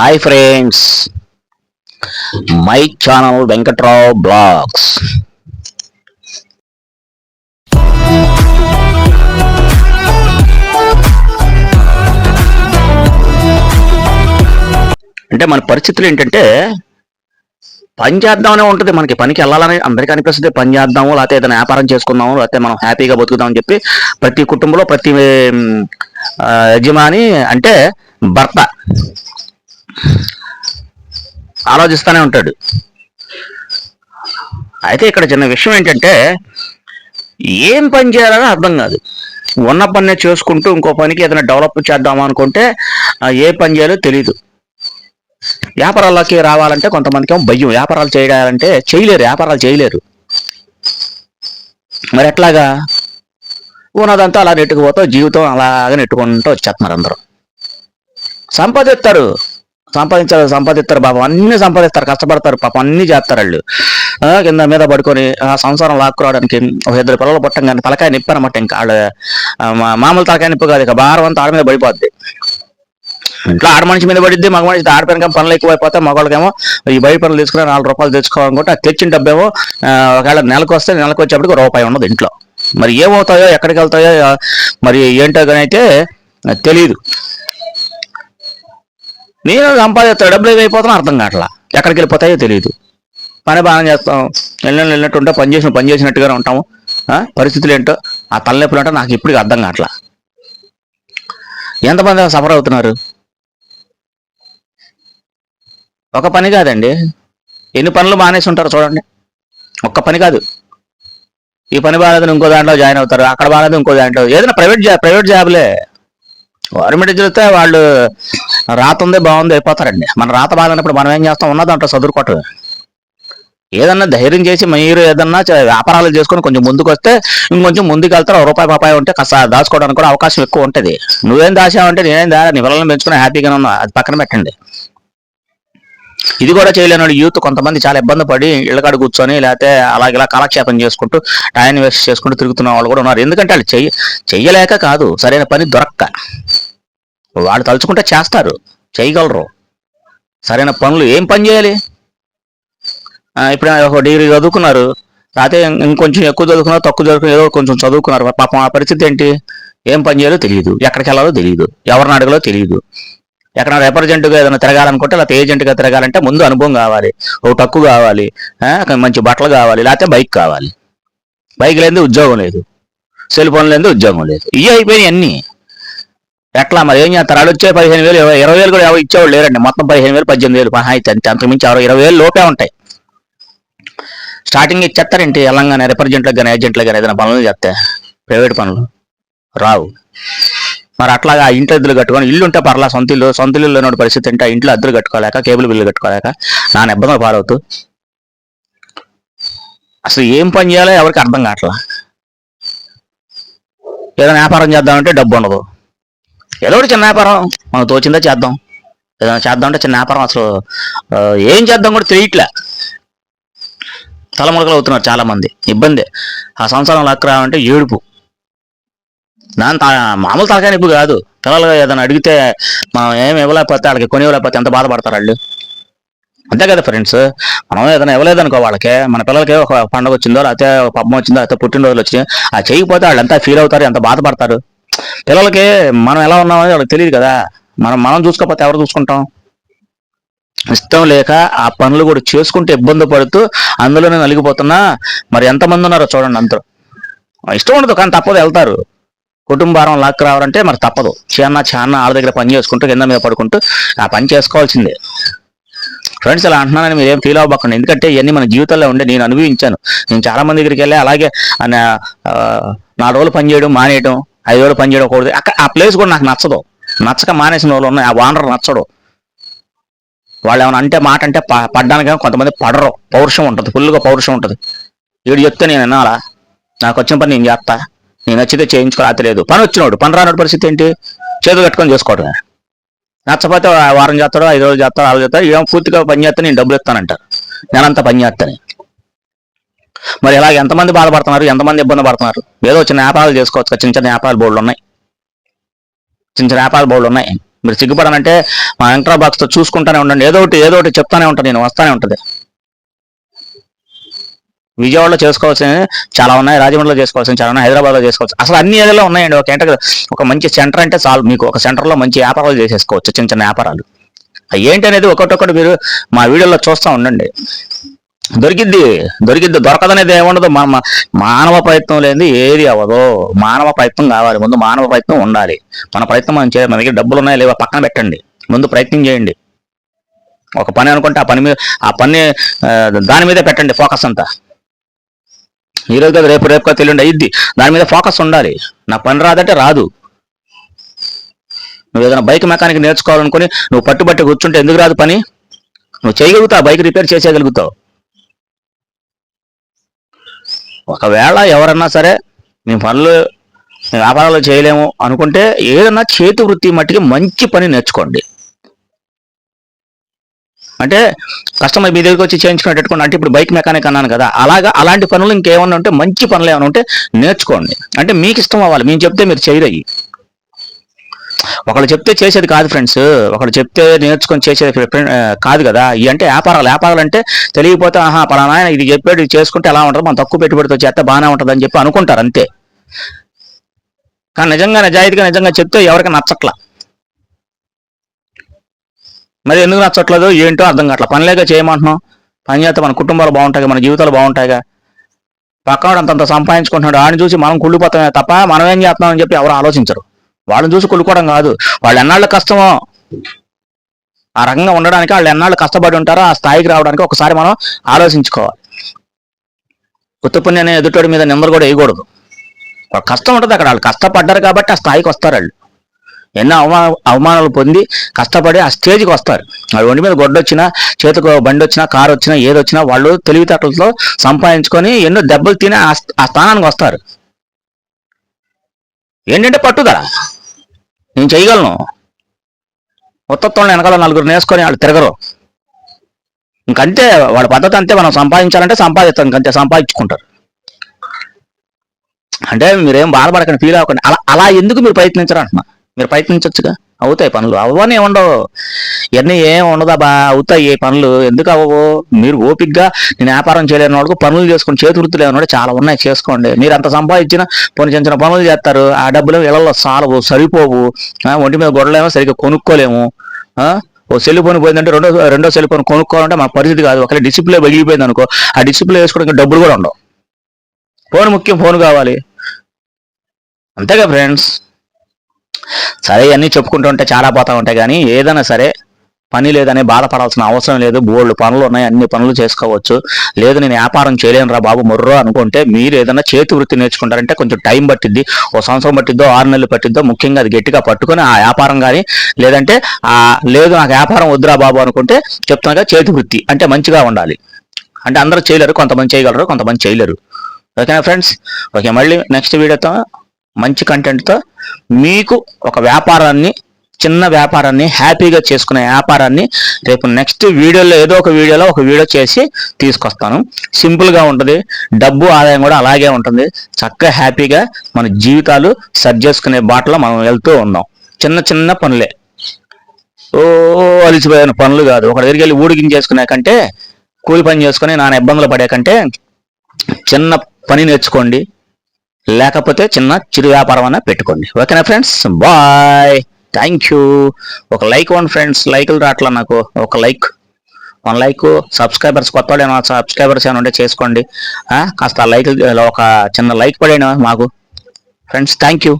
Hi friends my channel Venkatrao blogs అంటే మన పరిస్థితులు ఏంటంటే పని చేద్దామనే ఉంటుంది. మనకి పనికి వెళ్ళాలని అందరికీ అనిపిస్తుంది. పని చేద్దాము లేకపోతే ఏదైనా వ్యాపారం చేసుకుందాము లేకపోతే మనం హ్యాపీగా బతుకుదామని చెప్పి ప్రతి కుటుంబంలో ప్రతి యజమాని అంటే భర్త. ఆలోచిస్తూనే ఉంటాడు. అయితే ఇక్కడ చిన్న విషయం ఏంటంటే ఏం పని చేయాలని అర్థం కాదు. ఉన్న పని చేసుకుంటూ ఇంకో పనికి ఏదైనా డెవలప్ చేద్దాం అనుకుంటే ఏ పని చేయాలో తెలియదు వ్యాపారాలకి రావాలంటే కొంతమందికి ఏమో భయం. వ్యాపారాలు చేయాలంటే చేయలేరు. వ్యాపారాలు చేయలేరు. మరి ఎట్లాగా? ఉన్నదంతా అలా నెట్టుకుపోతావు జీవితం అలాగే నెట్టుకుంటూ వచ్చేస్తున్నారు అందరూ. సంపాదిస్తారు. సంపాదించారు సంపాదిస్తారు పాపం. అన్ని సంపాదిస్తారు కష్టపడతారు పాపం. అన్ని చేస్తారు వాళ్ళు. కింద మీద పడుకొని ఆ సంసారం లాక్కురావడానికి ఒక ఇద్దరు పిల్లలు పుట్టంగానే తలకాయ నిప్పు అనమాట ఇంకా. వాళ్ళ మా- మామూలు తలకాయ నిప్పు కాదు ఇక. భారం అంతా ఆడ మీద పడిపోద్ది. ఇంట్లో ఆడ మనిషి మీద పడిద్ది మగ మనిషి ఆడపైన పనులు ఎక్కువైపోతే మగవాళ్ళకేమో ఈ బయట పనులు తీసుకుని నాలుగు రూపాయలు తెచ్చుకోవాలనుకుంటే ఆ తెచ్చిన డబ్బేమో ఒకవేళ నెలకు వస్తే నెలకు వచ్చేప్పటికి ఒక రూపాయి ఉండదు ఇంట్లో. మరి ఏమవుతాయో ఎక్కడికి వెళ్తాయో మరి ఏంటో కానీ అయితే తెలియదు నేను సంపాదిస్తాను డబ్బులు ఏమైపోతానో అర్థం కావట్లా. ఎక్కడికి వెళ్ళిపోతాయో తెలియదు. పని బాగానే చేస్తాం. వెళ్ళిన వెళ్ళినట్టు ఉంటే పని చేసిన పని చేసినట్టుగానే ఉంటాము. పరిస్థితులు ఏంటో ఆ తలనొప్పులు అంటే నాకు ఇప్పటికి అర్థం కావట్లా. ఎంతమంది సఫర్ అవుతున్నారు? ఒక పని కాదండి. ఎన్ని పనులు మానేసి ఉంటారు చూడండి. ఒక్క పని కాదు. ఈ పని బాగాలేదు ఇంకో దాంట్లో జాయిన్ అవుతారు. అక్కడ బాగాలేదు ఇంకో దాంట్లో. ఏదైనా ప్రైవేట్ జాబ్ ప్రైవేట్ జాబ్లే. గవర్నమెంట్ చూస్తే వాళ్ళు రాత ఉంది బాగుంది అయిపోతారండి. మన రాత బాగాలేనప్పుడు మనం ఏం చేస్తాం? ఉన్న అంటే చదువుకోవటం ఏదన్నా ధైర్యం చేసి మీరు ఏదన్నా వ్యాపారాలు చేసుకొని కొంచెం ముందుకు వస్తే ఇంకొంచెం ముందుకు వెళ్తారు ఒక రూపాయి పాపాయి ఉంటే కాస్త దాచుకోవడానికి కూడా అవకాశం ఎక్కువ ఉంటుంది. నువ్వేం దాచావంటే నేనేం దా నీ పిల్లల్ని పెంచుకుని హ్యాపీగానే ఉన్నా. అది పక్కన పెట్టండి. ఇది కూడా చేయలేని యూత్ కొంతమంది చాలా ఇబ్బంది పడి ఇళ్ళకాడ కూర్చొని లేకపోతే అలాగే ఇలా కాలక్షేపం చేసుకుంటూ టైం వేస్ట్ చేసుకుంటూ తిరుగుతున్న వాళ్ళు కూడా ఉన్నారు. ఎందుకంటే వాళ్ళు చెయ్య చెయ్యలేక కాదు. సరైన పని దొరక్క. వాళ్ళు తలుచుకుంటే చేస్తారు. చేయగలరు సరైన పనులు ఏం పని చేయాలి? ఇప్పుడు ఒక డిగ్రీ చదువుకున్నారు. లేకపోతే ఇంకొంచెం ఎక్కువ చదువుకున్నారు తక్కువ చదువుకున్నారు ఏదో కొంచెం చదువుకున్నారు. పాపం ఆ పరిస్థితి ఏంటి? ఏం పని చేయాలో తెలియదు. ఎక్కడికి వెళ్ళాలో తెలియదు. ఎవరిని అడగాలో తెలియదు. ఎక్కడ రిప్రజెంట్గా ఏదైనా తిరగాలనుకుంటే లేకపోతే ఏజెంట్గా తిరగాలంటే ముందు అనుభవం కావాలి. ఒక టక్కు కావాలి. మంచి బట్టలు కావాలి లేకపోతే బైక్ కావాలి. బైక్ లేదు ఉద్యోగం లేదు. సెల్ ఫోన్ లేదు ఉద్యోగం లేదు. ఇవి అయిపోయినాయి అన్నీ. ఎట్లా మరి? ఏం చేస్తారు? వాళ్ళు వచ్చే పదిహేను వేలు ఇరవై ఇరవై వేలు కూడా ఎవరు ఇచ్చేవాళ్ళు లేరండి. మొత్తం పదిహేను వేలు పద్దెనిమిది వేలు. పహా అయితే అంతే. అంతకుమించి ఎవరు ఇరవై వేలు లోపే ఉంటాయి. స్టార్టింగ్ ఇచ్చేస్తారంటే? తెలంగాణ రిప్రజెంట్లకు కానీ ఏజెంట్లకు కానీ ఏదైనా పనులు చేస్తే? ప్రైవేట్ పనులు? రావు. మరి అట్లాగా ఆ ఇంట్లో ఇద్దరు కట్టుకొని ఇల్లు ఉంటే పర్లా సొంత ఇల్లు సొంత ఇల్లు లేని పరిస్థితి అంటే ఆ ఇంట్లో అద్దరు కట్టుకోలేక కేబుల్ బిల్లు కట్టుకోలేక నా ఇబ్బందులు పాలవుతూ అసలు ఏం పని చేయాలో ఎవరికి అర్థం కావట్లా? ఏదైనా వ్యాపారం చేద్దామంటే డబ్బు ఉండదు. ఏదో ఒకటి చిన్న వ్యాపారం మనకు తోచిందా చేద్దాం. ఏదైనా చేద్దామంటే చిన్న వ్యాపారం అసలు ఏం చేద్దాం కూడా తెలియట్లే. తలములకలు అవుతున్నారు చాలా మంది ఇబ్బంది. ఆ సంసారం లక్క రావంటే ఏడుపు. దాని మామూలు తలకాయ నొప్పి కాదు. పిల్లలు ఏదైనా అడిగితే మనం ఏం ఇవ్వలేకపోతే వాళ్ళకి కొని ఇవ్వలేకపోతే ఎంత బాధపడతారు వాళ్ళు? అంతే కదా ఫ్రెండ్స్? మనం ఏదైనా ఇవ్వలేదనుకో వాళ్ళకి. మన పిల్లలకి ఒక పండుగ వచ్చిందో లేకపోతే ఒక పబ్బం వచ్చిందో లేకపోతే పుట్టినరోజులు వచ్చినాయి అది చేయకపోతే వాళ్ళు ఎంత ఫీల్ అవుతారు ఎంత బాధపడతారు? పిల్లలకి మనం ఎలా ఉన్నామని వాళ్ళకి తెలియదు కదా. మనం మనం చూసుకోకపోతే ఎవరు చూసుకుంటాం? ఇష్టం లేక ఆ పనులు కూడా చేసుకుంటే ఇబ్బంది పడుతూ అందులోనే నలిగిపోతున్నా. మరి ఎంతమంది ఉన్నారో చూడండి అందరూ. ఇష్టం ఉండదు కానీ తప్పదు వెళ్తారు. కుటుంబారం లాక్ రావాలంటే మరి తప్పదు. చిన్న చిన్న ఆడ దగ్గర పని చేసుకుంటూ కింద మీద పడుకుంటూ ఆ పని చేసుకోవాల్సిందే. ఫ్రెండ్స్ అలా అంటున్నానని మీరు ఏం ఫీల్ అవ్వకండి. ఎందుకంటే ఇవన్నీ మన జీవితంలో ఉండే నేను అనుభవించాను. నేను చాలా మంది దగ్గరికి వెళ్ళి అలాగే నాలుగు రోజులు పని చేయడం మానేయడం ఐదు రోజులు పని చేయడం కూడదు అక్కడ ఆ ప్లేస్ కూడా నాకు నచ్చదు. నచ్చక మానేసిన వాళ్ళు ఉన్నాయి. ఆ వానర్ నచ్చడు. వాళ్ళు ఏమైనా అంటే మాట అంటే పడ్డానికి కొంతమంది పడరు. పౌరుషం ఉంటుంది. ఫుల్గా పౌరుషం ఉంటుంది. వీడు చెప్తే నేను వినాలా? నాకు వచ్చిన పని నేను చేస్తా. నేను నచ్చితే చేయించుకోవాలి లేదు. పని వచ్చినోడు పని రానోడు పరిస్థితి ఏంటి? చేతులు కట్టుకొని చేసుకోవడమే. నచ్చపోతే వారం చేస్తాడు ఐదు రోజులు చేస్తాడు ఆరు చేస్తాడు ఏం పూర్తిగా పని చేస్తే నేను డబ్బులు ఇస్తానంటారు నేనంతా పని చేస్తాను. మరి ఇలాగ ఎంతమంది బాధపడుతున్నారు? ఎంతమంది ఇబ్బంది పడుతున్నారు? ఏదో చిన్న వ్యాపారాలు చేసుకోవచ్చు కదా, చిన్న చిన్న వ్యాపారాలు బోర్డులు ఉన్నాయి చిన్న చిన్న వ్యాపారాలు బోర్డులు ఉన్నాయి మీరు సిగ్గుపడనంటే మా ఎంట్రా బాక్స్తో చూసుకుంటానే ఉండండి. ఏదో ఒకటి ఏదో ఒకటి చెప్తానే ఉంటాను నేను వస్తానే ఉంటుంది. విజయవాడలో చేసుకోవాల్సిన చాలా ఉన్నాయి రాజమండ్రిలో చేసుకోవాల్సిన చాలా ఉన్నాయి హైదరాబాద్లో చేసుకోవచ్చు. అసలు అన్ని ఏరియాలో ఉన్నాయండి. ఒక ఏంటంటే ఒక మంచి సెంటర్ అంటే చాలు. మీకు ఒక సెంటర్లో మంచి వ్యాపారాలు చేసేసుకోవచ్చు చిన్న చిన్న వ్యాపారాలు. అవి ఏంటి అనేది ఒకటొకటి మీరు మా వీడియోలో చూస్తూ ఉండండి. దొరికిద్ది దొరికిద్ది దొరకదనేది ఏముండదు. మా మానవ ప్రయత్నం లేనిది ఏది అవ్వదు. మానవ ప్రయత్నం కావాలి. ముందు మానవ ప్రయత్నం ఉండాలి. మన ప్రయత్నం మనం చేయాలి. మన దగ్గర డబ్బులు ఉన్నాయా లేవా పక్కన పెట్టండి. ముందు ప్రయత్నం చేయండి. ఒక పని అనుకుంటే ఆ పని మీద ఆ పని దాని మీదే పెట్టండి ఫోకస్ అంతా. ఈ రోజు కదా రేపు రేపు కదా తెలియండి అయ్యిద్ది. దాని మీద ఫోకస్ ఉండాలి. నా పని రాదంటే రాదు. నువ్వు ఏదైనా బైక్ మెకానిక్ నేర్చుకోవాలనుకుని నువ్వు పట్టుబట్టి కూర్చుంటే ఎందుకు రాదు పని? నువ్వు చేయగలుగుతావు? బైక్ రిపేర్ చేసేయగలుగుతావు? ఒకవేళ ఎవరన్నా సరే మేము పనులు వ్యాపారాలు చేయలేము అనుకుంటే ఏదన్నా చేతి వృత్తి మట్టికి మంచి పని నేర్చుకోండి. అంటే కస్టమర్ మీ దగ్గరికి వచ్చి చేయించుకునేటట్టుకోండి అంటే ఇప్పుడు బైక్ మెకానిక్ అన్నాను కదా అలాగా అలాంటి పనులు ఇంకేమన్నా ఉంటే మంచి పనులు ఏమైనా ఉంటే నేర్చుకోండి. అంటే మీకు ఇష్టం అవ్వాలి మేము చెప్తే మీరు చేయరయ్యి ఒకళ్ళు చెప్తే చేసేది కాదు ఫ్రెండ్స్ ఒకళ్ళు చెప్తే నేర్చుకొని చేసేది కాదు కదా. ఇవి అంటే వ్యాపారాలు వ్యాపారాలు అంటే తెలియకపోతే ఆహా పలానా ఇది చెప్పాడు ఇది చేసుకుంటే ఎలా ఉంటుంది మనం తక్కువ పెట్టుబడితో చేస్తే బాగానే ఉంటుంది అని చెప్పి అనుకుంటారు అంతే. కానీ నిజంగా నిజాయితీగా నిజంగా చెప్తే ఎవరికి నచ్చట్లా. మరి ఎందుకు నచ్చట్లేదు ఏంటో అర్థం కావట్లా. పనిలేక చేయమంటున్నాం. పని చేస్తే మన కుటుంబాలు బాగుంటాయి మన జీవితాలు బాగుంటాయిగా. పక్కవాడు అంతంత సంపాదించుకుంటున్నాడు. ఆడిని చూసి మనం కుళ్ళిపోతామే తప్ప మనం ఏం చేస్తున్నామని చెప్పి ఎవరు ఆలోచించరు. వాళ్ళని చూసి కుళ్ళుకోవడం కాదు. వాళ్ళు ఎన్నాళ్ళ కష్టమో ఆ రకంగా ఉండడానికి వాళ్ళు ఎన్నాళ్ళు కష్టపడి ఉంటారో ఆ స్థాయికి రావడానికి ఒకసారి మనం ఆలోచించుకోవాలి. ఉత్తపుణ్య అనే ఎదుటోడి మీద నిందలు కూడా వేయకూడదు. వాళ్ళ కష్టం ఉంటుంది అక్కడ. వాళ్ళు కష్టపడ్డారు కాబట్టి ఆ స్థాయికి వస్తారు వాళ్ళు. ఎన్నో అవమాన అవమానాలు పొంది కష్టపడి ఆ స్టేజ్కి వస్తారు. ఆ ఒంటి మీద గొడ్డొచ్చినా చేతికి బండి వచ్చినా కారు వచ్చినా ఏది వచ్చినా వాళ్ళు తెలివితేటలతో సంపాదించుకొని ఎన్నో దెబ్బలు తిని ఆ స్థానానికి వస్తారు. ఏంటంటే పట్టుదల? నేను చేయగలను ఉత్తత్వంలో వెనకాల నలుగురు నేసుకొని వాళ్ళు తిరగరు. ఇంకంతే వాళ్ళ పద్ధతి అంతే మనం సంపాదించాలంటే సంపాదిస్తాం ఇంకంతే సంపాదించుకుంటారు. అంటే మీరేం బాధపడకండి ఫీల్ అవ్వకండి. అలా అలా ఎందుకు మీరు ప్రయత్నించరు అంటున్నా? మీరు ప్రయత్నించవచ్చుగా అవుతాయి పనులు. అవ్వని ఉండవు ఇవన్నీ ఏం ఉండదా అవుతాయి ఏ పనులు. ఎందుకు అవ్వవు మీరు ఓపిగ్గా నేను వ్యాపారం చేయలేని వాడుకు పనులు చేసుకుని చేతి వృత్తులు ఏమన్నా చాలా ఉన్నాయి. చేసుకోండి. మీరు అంత సంపాదించిన కొన్ని చిన్న చిన్న పనులు చేస్తారు. ఆ డబ్బులు ఇళ్ళలో సాలవు సరిపోవు. ఒంటి మీద గొడవలేమో సరిగ్గా కొనుక్కోలేము. ఓ సెల్ ఫోన్ పోయిందంటే రెండో రెండో సెల్ ఫోన్ కొనుక్కోవాలంటే మా పరిస్థితి కాదు. ఒకవేళ డిసిప్లే పగిలిపోయింది అనుకో ఆ డిసిప్లే వేసుకోవడానికి డబ్బులు కూడా ఉండవు. ఫోన్ ముఖ్యం ఫోన్ కావాలి. అంతేగా ఫ్రెండ్స్. సరే అన్నీ చెప్పుకుంటూ ఉంటే చాలా పోతా ఉంటాయి కానీ ఏదైనా సరే పని లేదని బాధపడాల్సిన అవసరం లేదు. బోర్డు పనులు ఉన్నాయి అన్ని పనులు చేసుకోవచ్చు. లేదు నేను వ్యాపారం చేయలేను రా బాబు మొర్రో అనుకుంటే మీరు ఏదైనా చేతి వృత్తి నేర్చుకుంటారంటే కొంచెం టైం పట్టిద్ది. ఓ సంవత్సరం పట్టిద్దో ఆరు నెలలు పట్టిద్దో ముఖ్యంగా అది గట్టిగా పట్టుకొని ఆ వ్యాపారం కానీ లేదంటే ఆ లేదు నాకు వ్యాపారం వద్దురా బాబు అనుకుంటే చెప్తున్నాగా చేతి వృత్తి అంటే మంచిగా ఉండాలి. అంటే అందరూ చేయలేరు కొంతమంది చేయగలరు కొంతమంది చేయలేరు. ఓకేనా ఫ్రెండ్స్? ఓకే మళ్ళీ నెక్స్ట్ వీడియోతో మంచి కంటెంట్తో మీకు ఒక వ్యాపారాన్ని చిన్న వ్యాపారాన్ని హ్యాపీగా చేసుకునే వ్యాపారాన్ని రేపు నెక్స్ట్ వీడియోలో ఏదో ఒక వీడియోలో ఒక వీడియో చేసి తీసుకొస్తాను. సింపుల్గా ఉంటుంది. డబ్బు ఆదాయం కూడా అలాగే ఉంటుంది. చక్కగా హ్యాపీగా మన జీవితాలు సరి చేసుకునే బాటలో మనం వెళ్తూ ఉన్నాం. చిన్న చిన్న పనులే. ఓ అలిసిపోయిన పనులు కాదు. ఒక దగ్గరికి వెళ్ళి ఊడిగించేసుకునే కంటే కూలి పని చేసుకుని నాన్న ఇబ్బందులు పడే కంటే చిన్న పని నేర్చుకోండి. లేకపోతే చిన్న చిరు వ్యాపారం అన్న పెట్టుకోండి. ఓకేనా ఫ్రెండ్స్ బాయ్ థ్యాంక్ యూ ఒక లైక్ వన్ ఫ్రెండ్స్ లైకులు రావట్లా నాకు. ఒక లైక్ వన్ లైక్ సబ్స్క్రైబర్స్ కొత్త వాళ్ళు ఏమైనా సబ్స్క్రైబర్స్ ఏమైనా ఉంటే చేసుకోండి. కాస్త లైక్ ఒక చిన్న లైక్ పడేయండి మాకు. Friends thank you